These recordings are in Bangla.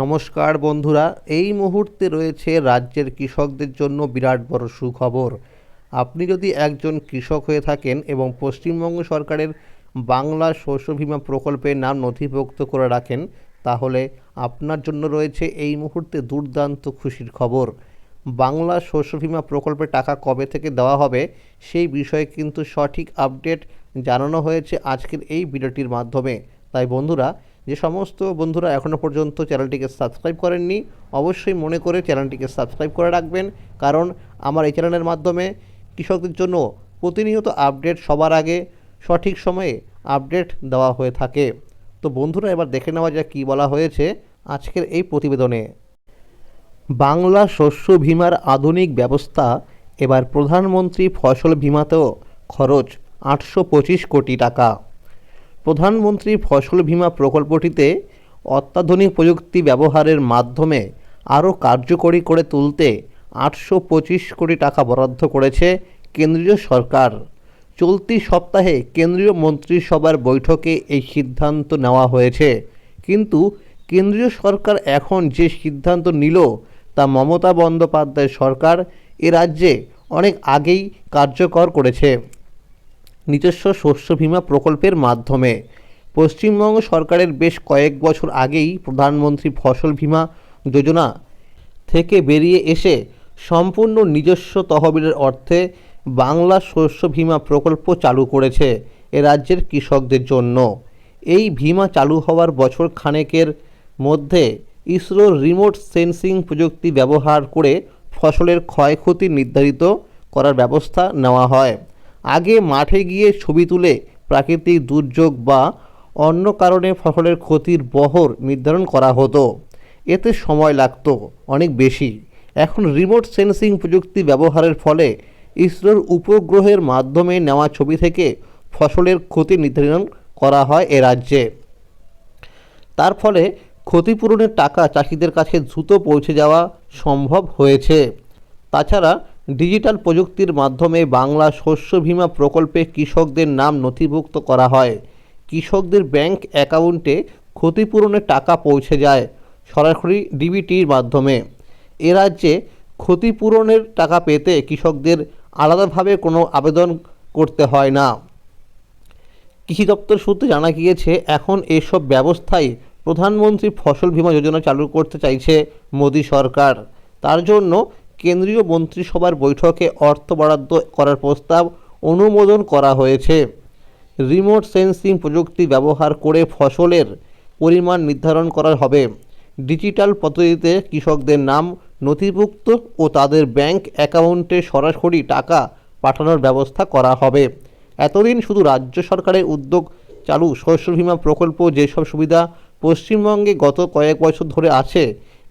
নমস্কার বন্ধুরা, এই মুহূর্তে রয়েছে রাজ্যের কৃষকদের জন্য বিরাট বড় সুখবর। আপনি যদি একজন কৃষক হয়ে থাকেন এবং পশ্চিমবঙ্গ সরকারের বাংলা শস্য বীমা প্রকল্পের নাম নথিভুক্ত করে রাখেন, তাহলে আপনার জন্য রয়েছে এই মুহূর্তে দুর্দান্ত খুশির খবর। বাংলা শস্য বীমা প্রকল্পের টাকা কবে থেকে দেওয়া হবে, সেই বিষয়ে কিন্তু সঠিক আপডেট জানানো হয়েছে আজকের এই ভিডিওটির মাধ্যমে। তাই বন্ধুরা যে সমস্ত বন্ধুরা এখনও পর্যন্ত চ্যানেলটিকে সাবস্ক্রাইব করেননি, অবশ্যই মনে করে চ্যানেলটিকে সাবস্ক্রাইব করে রাখবেন। কারণ আমার এই চ্যানেলের মাধ্যমে কৃষকদের জন্য প্রতিনিয়ত আপডেট সবার আগে, সঠিক সময়ে আপডেট দেওয়া হয়ে থাকে। তো বন্ধুরা, এবার দেখে নেওয়া যাক কী বলা হয়েছে আজকের এই প্রতিবেদনে। বাংলা শস্য বীমার আধুনিক ব্যবস্থা, এবার প্রধানমন্ত্রী ফসল বীমাতেও খরচ আটশো পঁচিশ কোটি টাকা। প্রধানমন্ত্রী ফসল বীমা প্রকল্পটিতে অত্যাধুনিক প্রযুক্তি ব্যবহারের মাধ্যমে আরও কার্যকরী করে তুলতে আটশো পঁচিশ কোটি টাকা বরাদ্দ করেছে কেন্দ্রীয় সরকার। চলতি সপ্তাহে কেন্দ্রীয় মন্ত্রিসভার বৈঠকে এই সিদ্ধান্ত নেওয়া হয়েছে। কিন্তু কেন্দ্রীয় সরকার এখন যে সিদ্ধান্ত নিল তা মমতা বন্দ্যোপাধ্যায় সরকার এ রাজ্যে অনেক আগেই কার্যকর করেছে। নিজস্ব শস্য বীমা প্রকল্পের মাধ্যমে। পশ্চিমবঙ্গ সরকারের বেশ কয়েক বছর আগেই প্রধানমন্ত্রী ফসল বীমা যোজনা থেকে বেরিয়ে এসে সম্পূর্ণ নিজস্ব তহবিলের অর্থে বাংলা শস্য বীমা প্রকল্প চালু করেছে এ রাজ্যের কৃষকদের জন্য। এই বীমা চালু হওয়ার বছর খানেকের মধ্যে ইসরোর রিমোট সেন্সিং প্রযুক্তি ব্যবহার করে ফসলের ক্ষয়ক্ষতি নির্ধারিত করার ব্যবস্থা নেওয়া হয়। আগে মাঠে গিয়ে ছবি তুলে প্রাকৃতিক দুর্যোগ বা অন্য কারণে ফসলের ক্ষতির বহর নির্ধারণ করা হতো। এতে সময় লাগতো, অনেক বেশি। এখন রিমোট সেন্সিং প্রযুক্তি ব্যবহারের ফলে ইসরোর উপগ্রহের মাধ্যমে নেওয়া ছবি থেকে ফসলের ক্ষতি নির্ধারণ করা হয় এ রাজ্যে। তার ফলে ক্ষতিপূরণের টাকা চাষিদের কাছে দ্রুত পৌঁছে যাওয়া সম্ভব হয়েছে। তাছাড়া ডিজিটাল প্রযুক্তির মাধ্যমে বাংলা শস্য বীমা প্রকল্পে কৃষকদের নাম নথিভুক্ত করা হয়। কৃষকদের ব্যাংক অ্যাকাউন্টে ক্ষতিপূরণের টাকা পৌঁছে যায় সরাসরি ডিবিটির মাধ্যমে। এ রাজ্যে ক্ষতিপূরণের টাকা পেতে কৃষকদের আলাদাভাবে কোনো আবেদন করতে হয় না। কৃষি দপ্তর সূত্রে জানা গিয়েছে, এখন এসব ব্যবস্থাই প্রধানমন্ত্রী ফসল বীমা যোজনা চালু করতে চাইছে মোদী সরকার। তার জন্য কেন্দ্রীয় মন্ত্রিসভার বৈঠকে অর্থ বরাদ্দ করার প্রস্তাব অনুমোদন করা হয়েছে। রিমোট সেন্সিং প্রযুক্তি ব্যবহার করে ফসলের পরিমাণ নির্ধারণ করা হবে। ডিজিটাল পদ্ধতিতে কৃষকদের নাম নথিভুক্ত ও তাদের ব্যাংক অ্যাকাউন্টে সরাসরি টাকা পাঠানোর ব্যবস্থা করা হবে। এতদিন শুধু রাজ্য সরকারের উদ্যোগ চালু শস্য বীমা প্রকল্প যেসব সুবিধা পশ্চিমবঙ্গে গত কয়েক বছর ধরে আছে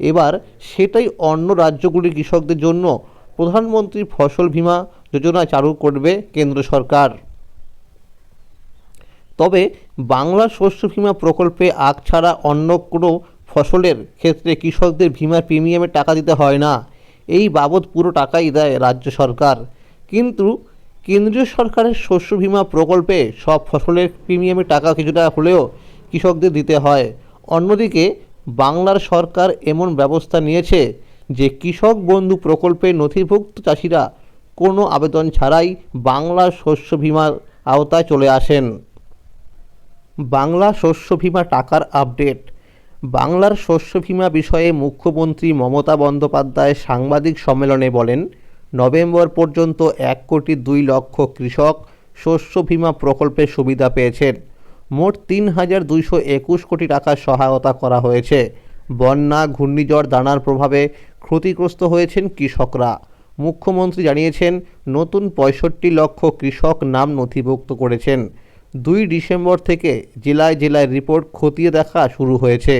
এবার সেটাই অন্য রাজ্যগুলির কৃষকদের জন্য প্রধানমন্ত্রী ফসল বীমা যোজনা চালু করবে কেন্দ্র সরকার। তবে বাংলা শস্য বীমা প্রকল্পে আখ ছাড়া অন্য কোনো ফসলের ক্ষেত্রে কৃষকদের বীমার প্রিমিয়ামে টাকা দিতে হয় না। এই বাবদ পুরো টাকাই দেয় রাজ্য সরকার। কিন্তু কেন্দ্রীয় সরকারের শস্য বীমা প্রকল্পে সব ফসলের প্রিমিয়ামের টাকা কিছুটা হলেও কৃষকদের দিতে হয়। অন্যদিকে বাংলার সরকার এমন ব্যবস্থা নিয়েছে যে কৃষক বন্ধু প্রকল্পে নথিভুক্ত চাষিরা কোনো আবেদন ছাড়াই বাংলার শস্য বীমার আওতায় চলে আসেন। বাংলা শস্য বীমা টাকার আপডেট। বাংলার শস্য বীমা বিষয়ে মুখ্যমন্ত্রী মমতা বন্দ্যোপাধ্যায় সাংবাদিক সম্মেলনে বলেন, নভেম্বর পর্যন্ত এক কোটি দুই লক্ষ কৃষক শস্য বীমা প্রকল্পের সুবিধা পেয়েছেন। মোট তিন হাজার দুইশো একুশ কোটি টাকার সহায়তা করা হয়েছে। বন্যা, ঘূর্ণিঝড়, দানার প্রভাবে ক্ষতিগ্রস্ত হয়েছেন কৃষকরা। মুখ্যমন্ত্রী জানিয়েছেন, নতুন পঁয়ষট্টি লক্ষ কৃষক নাম নথিভুক্ত করেছেন। দুই ডিসেম্বর থেকে জেলায় জেলায় রিপোর্ট খতিয়ে দেখা শুরু হয়েছে।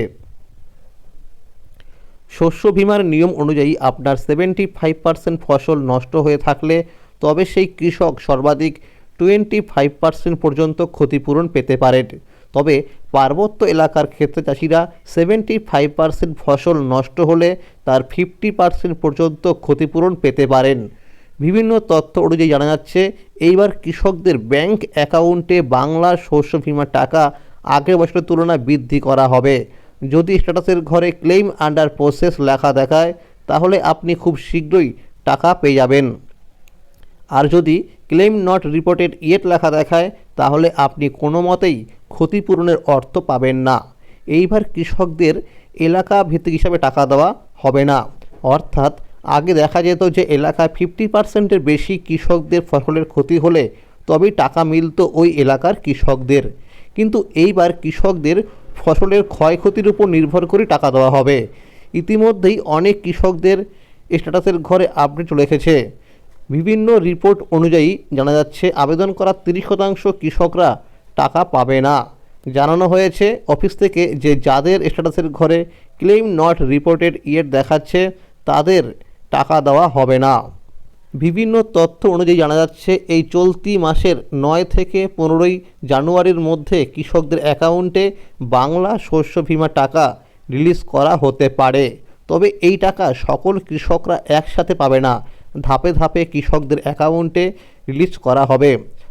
শস্য বীমার নিয়ম অনুযায়ী আপনার সেভেন্টি ফাইভ পার্সেন্ট ফসল নষ্ট হয়ে থাকলে তবে সেই কৃষক সর্বাধিক টোয়েন্টি ফাইভ পার্সেন্ট পর্যন্ত ক্ষতিপূরণ পেতে পারেন তবে পার্বত্য এলাকার ক্ষেত্রে চাষিরা সেভেন্টি ফাইভ পার্সেন্ট ফসল নষ্ট হলে তার ফিফটি পার্সেন্ট পর্যন্ত ক্ষতিপূরণ পেতে পারেন। বিভিন্ন তথ্য অনুযায়ী জানা যাচ্ছে, এইবার কৃষকদের ব্যাংক অ্যাকাউন্টে বাংলা শস্য বীমার টাকা আগের বছরের তুলনায় বৃদ্ধি করা হবে। যদি স্ট্যাটাসের ঘরে ক্লেম আন্ডার প্রসেস লেখা দেখায়, তাহলে আপনি খুব শীঘ্রই টাকা পেয়ে যাবেন। আর যদি ক্লেম নট রিপোর্টেড ইয়েট লেখা দেখায়, তাহলে আপনি কোনো মতেই ক্ষতিপূরণের অর্থ পাবেন না। এইবার কৃষকদের এলাকা ভিত্তিক হিসাবে টাকা দেওয়া হবে না। অর্থাৎ আগে দেখা যেত যে এলাকায় ফিফটি পার্সেন্টের বেশি কৃষকদের ফসলের ক্ষতি হলে তবেই টাকা মিলতো ওই এলাকার কৃষকদের। কিন্তু এইবার কৃষকদের ফসলের ক্ষয়ক্ষতির উপর নির্ভর করে টাকা দেওয়া হবে। ইতিমধ্যেই অনেক কৃষকদের স্ট্যাটাসের ঘরে আপডেট চলে এসেছে। বিভিন্ন রিপোর্ট অনুযায়ী জানা যাচ্ছে আবেদন করা তিরিশ শতাংশ কৃষকরা টাকা পাবে না। জানানো হয়েছে, অফিস থেকে যে যাদের স্ট্যাটাসের ঘরে ক্লেম নট রিপোর্টেড ইয়েট দেখাচ্ছে, তাদের টাকা দেওয়া হবে না। বিভিন্ন তথ্য অনুযায়ী জানা যাচ্ছে, এই চলতি মাসের নয় থেকে পনেরোই জানুয়ারির মধ্যে কৃষকদের অ্যাকাউন্টে বাংলা শস্য বিমা টাকা রিলিজ করা হতে পারে। তবে এই টাকা সকল কৃষকরা একসাথে পাবে না। ধাপে ধাপে কৃষকদের অ্যাকাউন্টে রিলিজ করা হবে।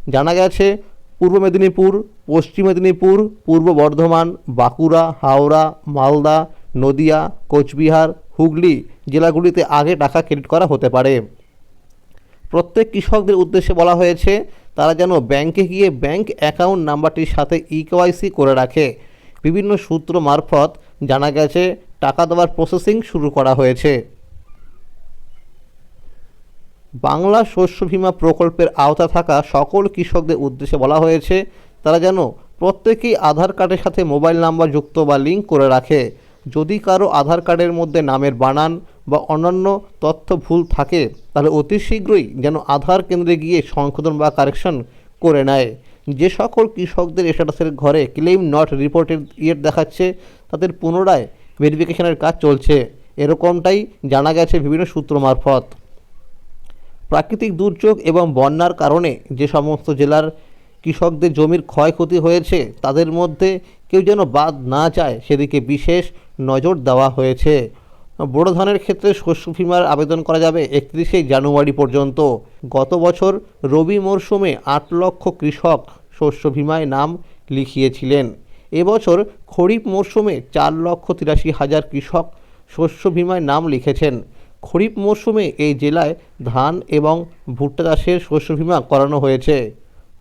জানা গেছে, পূর্ব মেদিনীপুর, পশ্চিম মেদিনীপুর, পূর্ব বর্ধমান, বাঁকুড়া, হাওড়া, মালদা, নদিয়া, কোচবিহার, হুগলি জেলাগুলিতে আগে টাকা ক্রেডিট করা হতে পারে। প্রত্যেক কৃষকদের উদ্দেশ্যে বলা হয়েছে, তারা যেন ব্যাংকে গিয়ে ব্যাংক অ্যাকাউন্ট নাম্বারটির সাথে ইকেওয়াইসি করে রাখে। বিভিন্ন সূত্র মারফত জানা গেছে, টাকা দেওয়ার প্রসেসিং শুরু করা হয়েছে। বাংলা শস্য বীমা প্রকল্পের আওতা থাকা সকল কৃষকদের উদ্দেশ্যে বলা হয়েছে, তারা যেন প্রত্যেকেই আধার কার্ডের সাথে মোবাইল নাম্বার যুক্ত বা লিঙ্ক করে রাখে। যদি কারও আধার কার্ডের মধ্যে নামের বানান বা অন্যান্য তথ্য ভুল থাকে, তাহলে অতি শীঘ্রই যেন আধার কেন্দ্রে গিয়ে সংশোধন বা কারেকশন করে নেয়। যে সকল কৃষকদের স্ট্যাটাসের ঘরে ক্লেম নট রিপোর্টেড ইয়ের দেখাচ্ছে, তাদের পুনরায় ভেরিফিকেশনের কাজ চলছে। এরকমটাই জানা গেছে বিভিন্ন সূত্র মারফত। প্রাকৃতিক দুর্যোগ এবং বন্যার কারণে যে সমস্ত জেলার কৃষকদের জমির ক্ষয়ক্ষতি হয়েছে, তাদের মধ্যে কেউ যেন বাদ না যায়, সেদিকে বিশেষ নজর দেওয়া হয়েছে। বোরো ধানের ক্ষেত্রে শস্য বিমার আবেদন করা যাবে একত্রিশে জানুয়ারি পর্যন্ত। গত বছর রবি মরশুমে আট লক্ষ কৃষক শস্য বিমায় নাম লিখিয়েছিলেন। এবছর খরিফ মরশুমে চার লক্ষ তিরাশি হাজার কৃষক শস্য বিমায় নাম লিখেছেন। খরিফ মরশুমে এই জেলায় ধান এবং ভুট্টা চাষের শস্য বিমা করানো হয়েছে।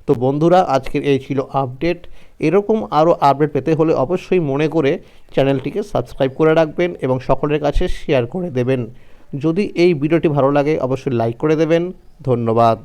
তো বন্ধুরা, আজকের এই ছিল আপডেট। এরকম আরও আপডেট পেতে হলে অবশ্যই মনে করে চ্যানেলটিকে সাবস্ক্রাইব করে রাখবেন এবং সকলের কাছে শেয়ার করে দেবেন। যদি এই ভিডিওটি ভালো লাগে, অবশ্যই লাইক করে দেবেন। ধন্যবাদ।